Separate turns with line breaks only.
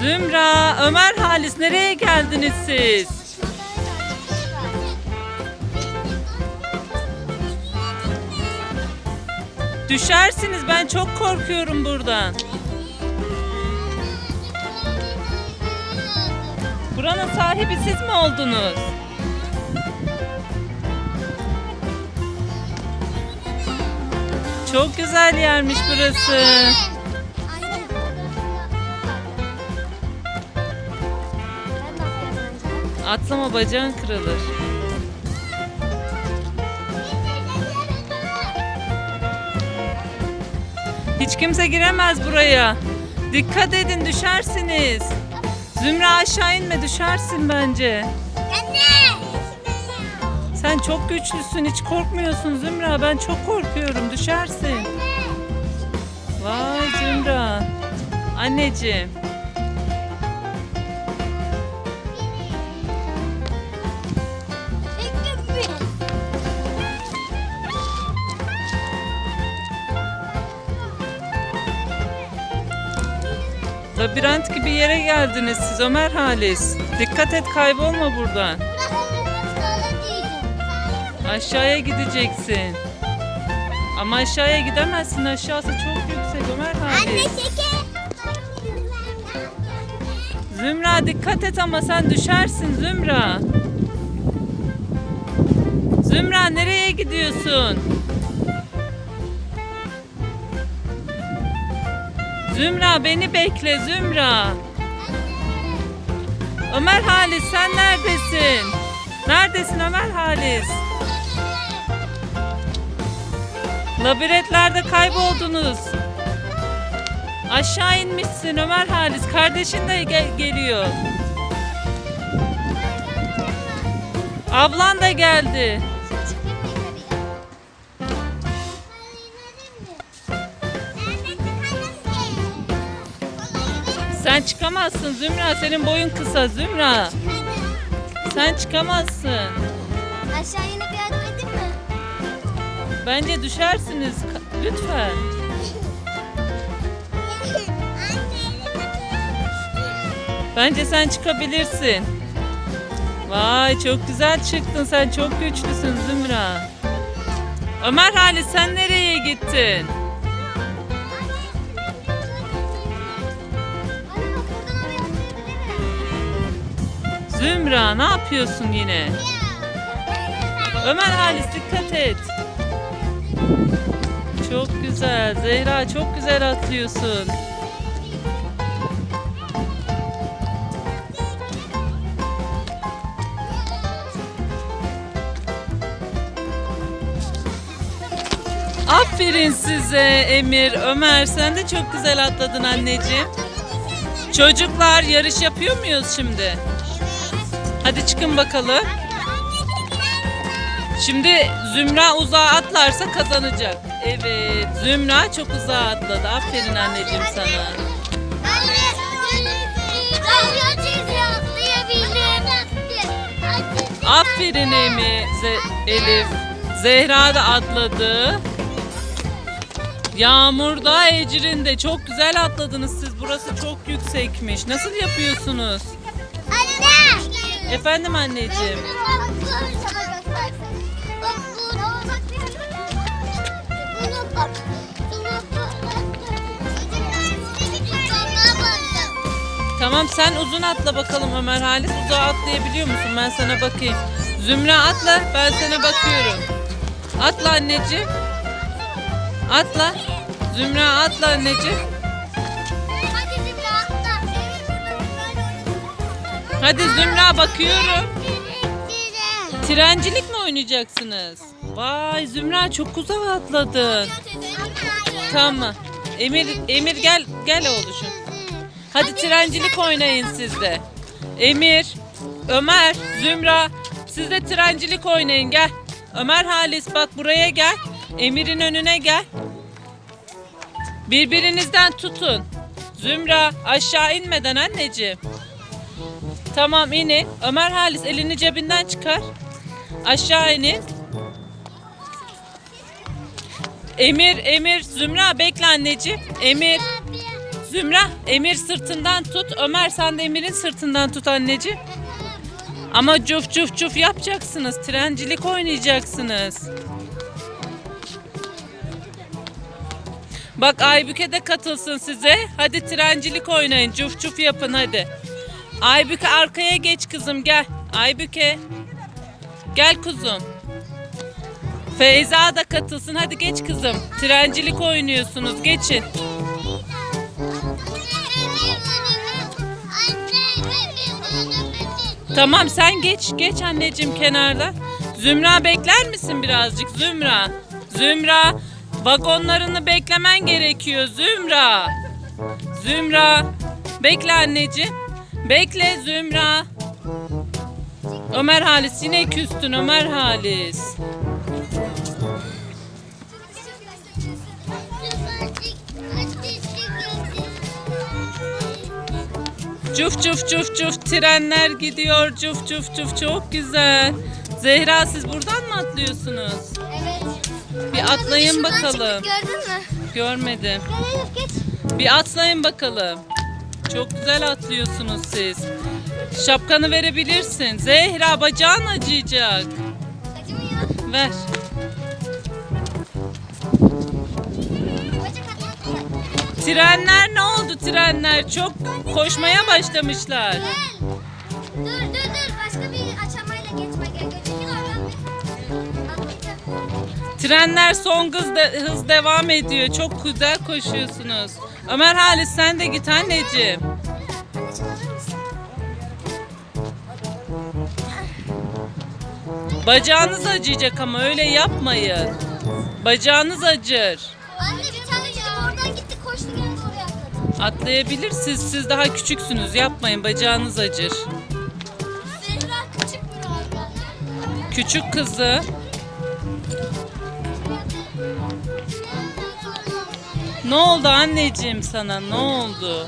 Zümra, Ömer Halis nereye geldiniz siz? Düşersiniz ben çok korkuyorum buradan. Buranın sahibi siz mi oldunuz? Çok güzel yermiş burası. Atlama bacağın kırılır. Hiç kimse giremez buraya. Dikkat edin düşersiniz. Zümra aşağı inme düşersin bence. Sen çok güçlüsün hiç korkmuyorsun Zümra. Ben çok korkuyorum düşersin. Vay Zümra. Anneciğim. Labirent gibi yere geldiniz siz Ömer Halis. Dikkat et kaybolma buradan. Aşağıya gideceksin. Ama aşağıya gidemezsin. Aşağısı çok yüksek Ömer Halis. Zümra dikkat et ama sen düşersin Zümra. Zümra nereye gidiyorsun? Zümra beni bekle Zümra. Ömer Halis sen neredesin? Neredesin Ömer Halis? Labirentlerde kayboldunuz. Aşağı inmişsin Ömer Halis. Kardeşin de gel- geliyor. Ablan da geldi. Sen çıkamazsın Zümra. Senin boyun kısa Zümra. Sen çıkamazsın.
Aşağı inip yardım edeyim mi?
Bence düşersiniz. Ka- Lütfen. Bence sen çıkabilirsin. Vay çok güzel çıktın. Sen çok güçlüsün Zümra. Ömer Halis sen nereye gittin? Zümra ne yapıyorsun yine? Ömer Halis dikkat et. Çok güzel. Zehra çok güzel atlıyorsun. Aferin size Emir, Ömer. Sen de çok güzel atladın anneciğim. Çocuklar yarış yapıyor muyuz şimdi? Hadi çıkın bakalım. Şimdi Zümra uzağa atlarsa kazanacak. Evet, Zümra çok uzağa atladı. Aferin anneciğim sana. Aferin Emi, Ze- Elif. Zehra da atladı. Yağmur da Ecrin de çok güzel atladınız siz. Burası çok yüksekmiş. Nasıl yapıyorsunuz?
Anne.
Efendim anneciğim. Tamam sen uzun atla bakalım Ömer Halis. Uzağa atlayabiliyor musun? Ben sana bakayım. Zümra atla. Ben sana bakıyorum. Atla anneciğim. Atla. Zümra atla anneciğim. Hadi Zümra bakıyorum. Trencilik mi oynayacaksınız? Vay Zümra çok uzağa atladın. Tamam. Emir Emir gel gel oğluşum. Hadi trencilik oynayın siz de. Emir, Ömer, Zümra siz de trencilik oynayın gel. Ömer Halis bak buraya gel. Emir'in önüne gel. Birbirinizden tutun. Zümra aşağı inmeden anneciğim. Tamam inin. Ömer Halis elini cebinden çıkar. Aşağı inin. Emir, Emir, Zümra bekle anneciğim. Emir, Zümra Emir sırtından tut. Ömer sen de Emir'in sırtından tut anneciğim. Ama cuf cuf cuf yapacaksınız. Trencilik oynayacaksınız. Bak Aybüke de katılsın size. Hadi trencilik oynayın. Cuf cuf yapın hadi. Aybüke arkaya geç kızım gel. Aybüke. Gel kuzum. Feyza da katılsın. Hadi geç kızım. Trencilik oynuyorsunuz. Geçin. Tamam sen geç. Geç anneciğim kenarda. Zümra bekler misin birazcık Zümra? Zümra vagonlarını beklemen gerekiyor Zümra. Zümra bekle anneciğim. Bekle Zümra. Ömer Halis yine küstün Ömer Halis. Cuf cuf cuf cuf trenler gidiyor cuf cuf cuf çok güzel. Zehra siz buradan mı atlıyorsunuz?
Evet.
Bir atlayın bakalım.
çıktık, Gördün mü?
Görmedim.
Gel Elif geç.
Bir atlayın bakalım. Çok güzel atlıyorsunuz siz. Şapkanı verebilirsin. Zehra bacağın acıyacak.
Acımıyor.
Ver. Trenler ne oldu trenler? Çok koşmaya başlamışlar.
Gel. Dur dur dur. Başka bir aşamayla geçme gel. Atlayacağım.
Trenler son hız, de- hız devam ediyor. Çok güzel koşuyorsunuz. Ömer Halis sen de git anneciğim. Bacağınız acıyacak ama öyle yapmayın. Bacağınız acır.
Anne bir tane çocuk oradan gitti koştu geldi oraya atladı.
Atlayabilir siz. Daha küçüksünüz. Yapmayın. Bacağınız acır.
Zehra küçük bir orada.
Küçük kızı. Ne oldu anneciğim sana? Ne oldu?